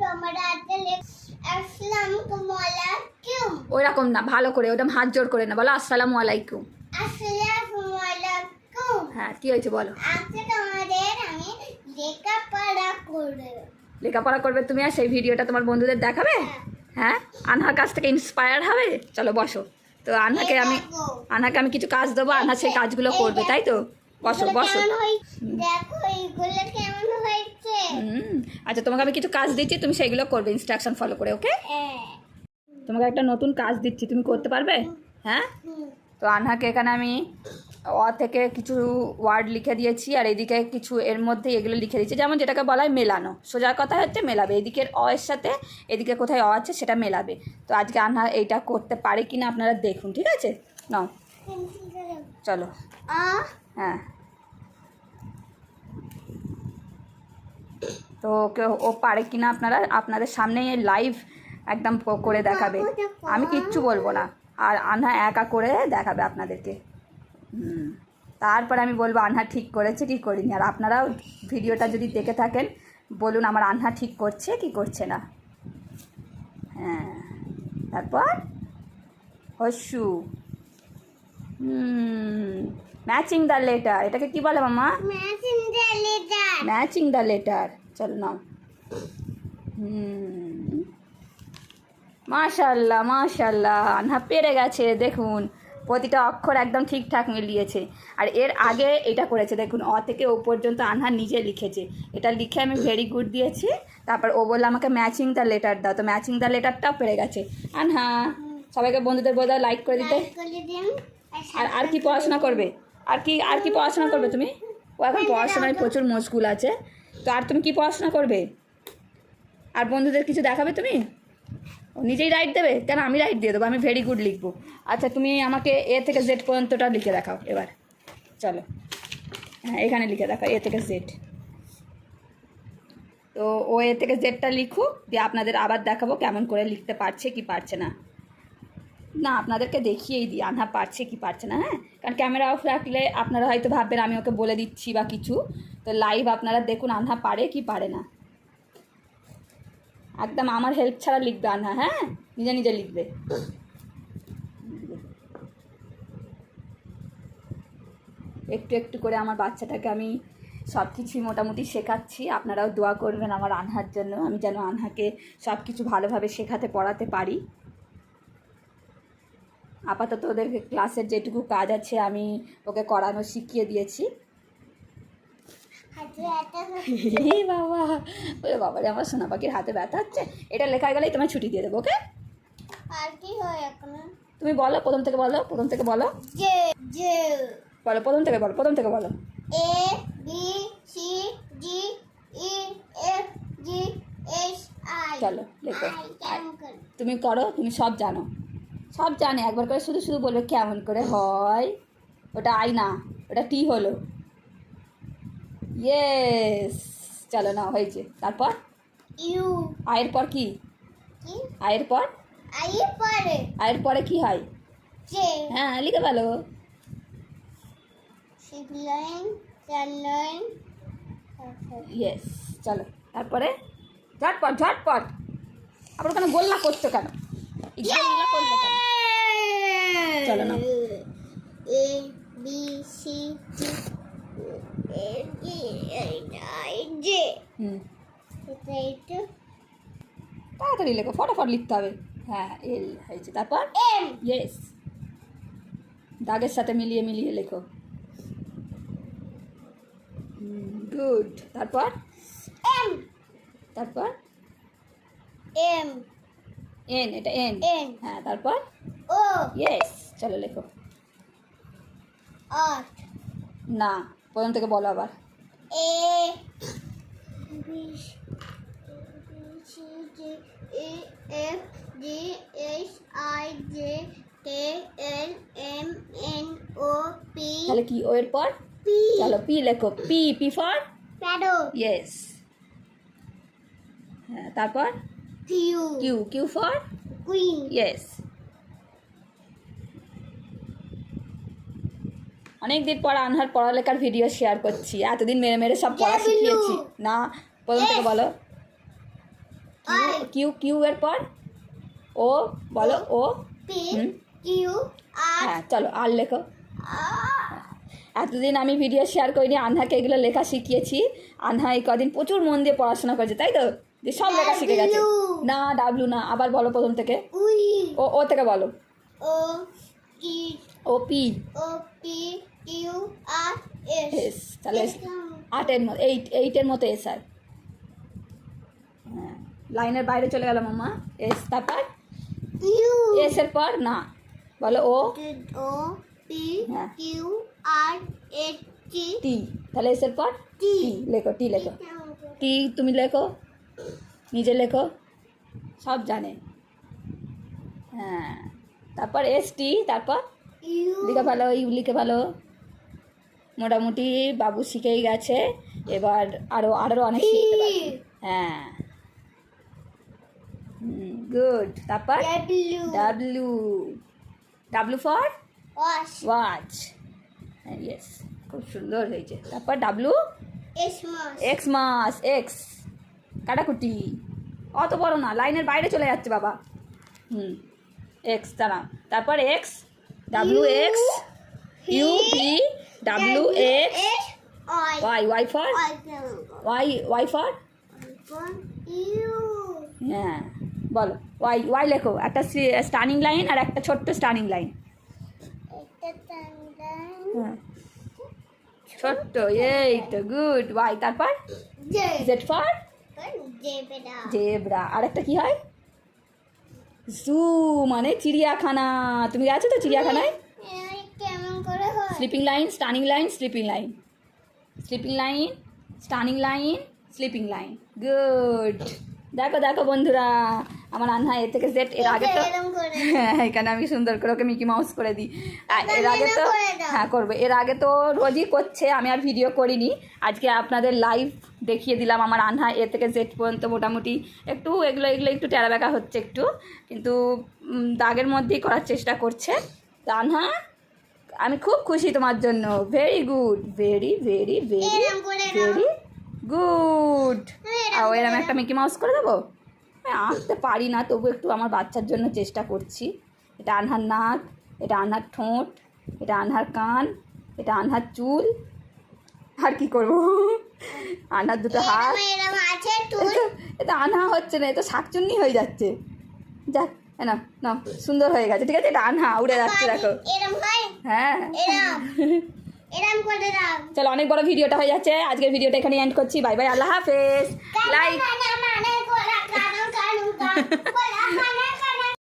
তোমরা আসসালামু আলাইকুম ওই রকম না ভালো করে ওটা হাত জোর করে না বলো আসসালামু আলাইকুম হ্যাঁ কি হয়েছে বলো? লেখাপড়া করবে। তুমি আর সেই ভিডিওটা তোমার বন্ধুদের দেখাবে? হ্যাঁ। আনহার কাছ থেকে ইন্সপায়ার হবে? চলো বসো। তো আনহাকে আমি আনহাকে আমি কিছু কাজ দেবো আনহা সেই কাজগুলো করবে তাই তো? বসো বসো। দেখো এইগুলো কেমন হুম আচ্ছা তোমাকে আমি কিছু কাজ দিচ্ছি তুমি সেইগুলো করবে ইনস্ট্রাকশন ফলো করে ওকে হ্যাঁ। তোমাকে একটা নতুন কাজ দিচ্ছি তুমি করতে পারবে? হ্যাঁ? তো আনহাকে এখানে আমি অ থেকে কিছু ওয়ার্ড লিখে দিয়েছি আর এদিকে কিছু এর মধ্যে এগুলো লিখে দিয়েছি। যেমন যেটাকে বলা হয় মেলানো। সোজা কথা হচ্ছে মেলাবে। এদিকের অ এর সাথে এদিকে কোথায় অ আছে সেটা মেলাবে। তো আজকে আনহা এইটা করতে পারে কি না আপনারা দেখুন ঠিক আছে? নাও। চলো। হ্যাঁ। তো ও পারে কি না আপনারা আপনাদের সামনে লাইভ একদম করে দেখাবে। আমি কিচ্ছু বলব না। আর আনহা একা করে দেখাবে আপনাদেরকে। হুম। তারপরে আমি বলব আনহা ঠিক করেছে কি করিনি। আর আপনারাও ভিডিওটা যদি দেখে থাকেন বলুন আমার আনহা ঠিক করছে কি করছে না। হ্যাঁ। তারপর? হুম। ম্যাচিং দ্য লেটার এটাকে কি বলে মামা? মেশিন দিয়ে যান ম্যাচিং দ্য লেটার চলো নাও। হুম। মাশাল্লাহ মাশাল্লাহ। আনহা পেরে গেছে দেখুন। প্রতিটা অক্ষর একদম ঠিকঠাক মিলিয়েছে। আর এর আগে এটা করেছে দেখুন অ থেকে ও পর্যন্ত আনহা নিজে লিখেছে। এটা লিখে আমি ভেরি গুড দিয়েছি। তারপর ও বলল আমাকে ম্যাচিং দ্য লেটার দাও। তো ম্যাচিং দ্য লেটারটাও পেরে গেছে। আনহা সবাইকে বন্ধুদের বোধহয় লাইক করে দিতে। আর আর কি পড়াশোনা করবে? আর কি আর কি পড়াশোনা করবে তুমি? ও এখন পড়াশোনায় প্রচুর মশগুল আছে। তো আর তুমি কি পড়াশোনা করবে? আর বন্ধুদের কিছু দেখাবে তুমি? নিজেই রাইট দেবে? কেন আমি রাইট দিয়ে দেবো? আমি ভেরি গুড লিখব। আচ্ছা তুমি আমাকে এ থেকে জেড পর্যন্তটা লিখে দেখাও এবার। চলো। হ্যাঁ এখানে লিখে দেখাও এ থেকে জেড তো ও এ থেকে জেডটা লিখুক, দিয়ে আপনাদের আবার দেখাবো কেমন করে লিখতে পারছে, কি পারছে না। না, আপনাদেরকে দেখিয়েই দিই। আনহা পারছে কি পারছে না হ্যাঁ? কারণ ক্যামেরা অফ রাখলে আপনারা হয়তো ভাববেন আমি ওকে বলে দিচ্ছি বা কিছু। তো লাইভ আপনারা দেখুন আনহা পারে কি পারে না। একদম আমার হেল্প ছাড়া লিখবে আনহা হ্যাঁ? নিজে নিজে লিখবে। একটু একটু করে আমার বাচ্চাটাকে আমি সব কিছুই মোটামুটি শেখাচ্ছি। আপনারাও দোয়া করবেন আমার আনহার জন্য। আমি যেন আনহাকে সব কিছু ভালোভাবে শেখাতে, পড়াতে পারি। আপাতত ওদের ক্লাসের যেটুকু কাজ আছে আমি ওকে করানো শিখিয়ে দিয়েছি। বাবা ওরে বাবা রে আমার সোনা পাখির হাতে ব্যথা হচ্ছে। এটা লেখা গেলেই তোমায় ছুটি দিয়ে দেবো ওকে? তুমি বলো প্রথম থেকে বলো প্রথম থেকে বলো। বলো প্রথম থেকে বলো প্রথম থেকে বলো। A B C D E F G H I. চলো লেখো। তুমি করো তুমি সব জানো। সব জানে একবার করে শুধু শুধু বলবে কেমন করে হয়। ওটা আই না ওটা টি হলো। ইয়েস চলো না হয়েছে। তারপর? ইউ। আয়ের পর কি? আয়ের পর? আয়ের পরে। আয়ের পরে কি হয়? হ্যাঁ লিখে ভালো ইয়েস চলো তারপরে? ঝটপট ঝটপট! আবার ওখানে গোল্লা করছ কেন? গোল্লা করলে কেন? চলো না। A B C D G একটু তাড়াতাড়ি লেখো ফটাফট লিখতে হবে। হ্যাঁ এল হয়েছে। তারপর? এম। ইয়েস দাগের সাথে মিলিয়ে মিলিয়ে লেখো। গুড তারপর? এম। তারপর? এম। এন এটা এন হ্যাঁ তারপর? ইয়েস চলো লেখো আট না প্রথম থেকে বলো আবার A B C D E F G H I J K L M N O P তাহলে কি ও এর পর পি চলো পি লেখো পি পি ফর প্যাডো ইয়েস হ্যাঁ তারপর Q Q Q for queen yes অনেক দিন পর আনহার পড়ালেখার ভিডিও শেয়ার করছি। এতদিন মেরে মেরে সব পড়া শিখিয়েছি। না প্রথম থেকে বলো। কিউ কিউ এর পর? ও বলো ও। কিউ হ্যাঁ চলো আর লেখো। এতদিন আমি ভিডিও শেয়ার করিনি আনহাকে এগুলো লেখা শিখিয়েছি। আনহা এই কদিন প্রচুর মন দিয়ে পড়াশোনা করেছে তাই তো? যে সব লেখা শিখে গেছে। না ডাবলু না আবার বলো প্রথম থেকে। ও ও থেকে বলো। ও কি O P O P Q R S S তাহলে আটের মতো এইট এইটের মতো এস আর হ্যাঁ। লাইনের বাইরে চলে গেল মামা এস তারপর? ইউ এস এর পর না বলো O O P. Q R S T T তাহলে এস এর পর? টি লেখো টি লেখো। টি তুমি লেখো নিজে লেখো সব জানে। হ্যাঁ। তারপর এস টি তারপর? লিখে ভালো ইউ লিখে ভালো। মোটামুটি বাবু শিখেই গেছে। এবার আরও আরও অনেক শিখতে পারবে। হ্যাঁ। গুড তারপর? W W W for watch yes খুব সুন্দর হয়েছে। তারপর ডাব্লু এক্স মাস। এক্স কাটাকুটি। অত বড় না লাইনের বাইরে চলে যাচ্ছে বাবা। হুম। এক্স দাঁড়া তারপর X W X U P W X Y Y for Y Y for হ্যাঁ বলো। ওয়াই ওয়াই লেখো। একটা স্টার্নিং লাইন আর একটা ছোট্ট স্টার্নিং লাইন হ্যাঁ। ছোট্ট এই তো গুড ওয়াই তারপর? Z for zebra. আর একটা কি হয়? জু মানে চিড়িয়াখানা। তুমি গেছো তো চিড়িয়াখানায়? Sleeping lion standing lion sleeping lion sleeping lion standing lion sleeping lion good দেখো দেখো, বন্ধুরা। আমার আন্না এর থেকে জেড এর আগে তো হ্যাঁ এখানে আমি সুন্দর করে ওকে মিকি মাউস করে দিই। আর এর আগে তো হ্যাঁ করবে। এর আগে তো রোজই করছে আমি আর ভিডিও করিনি। আজকে আপনাদের লাইভ দেখিয়ে দিলাম আমার আনহা এ থেকে জেড পর্যন্ত মোটামুটি একটু এগুলো এগুলো একটু টেরা বেঁকা হচ্ছে একটু। কিন্তু দাগের মধ্যেই করার চেষ্টা করছে। তো আনহা আমি খুব খুশি তোমার জন্য। Very good very very very. Very good হ্যাঁ, এরম এরম একটা মিকি মাউস করে দেবো? আঁকতে পারি না তবু একটু আমার বাচ্চার জন্য চেষ্টা করছি। এটা আনহার নাক এটা আনহার ঠোঁট এটা আনহার কান এটা আনহার চুল আর কি করব? আনহার দুটো হাত। এটা আনহা হচ্ছে না এটা শাকচুন্নি হয়ে যাচ্ছে। যাক না না সুন্দর হয়ে গেছে ঠিক আছে? এটা আনহা উড়ে যাচ্ছে দেখো। হ্যাঁ? চলো অনেক বড় ভিডিওটা হয়ে যাচ্ছে। আজকের ভিডিওটা এখানে এন্ড করছি। বাই বাই আল্লাহ হাফেজ। লাইক মানে মানে কোলা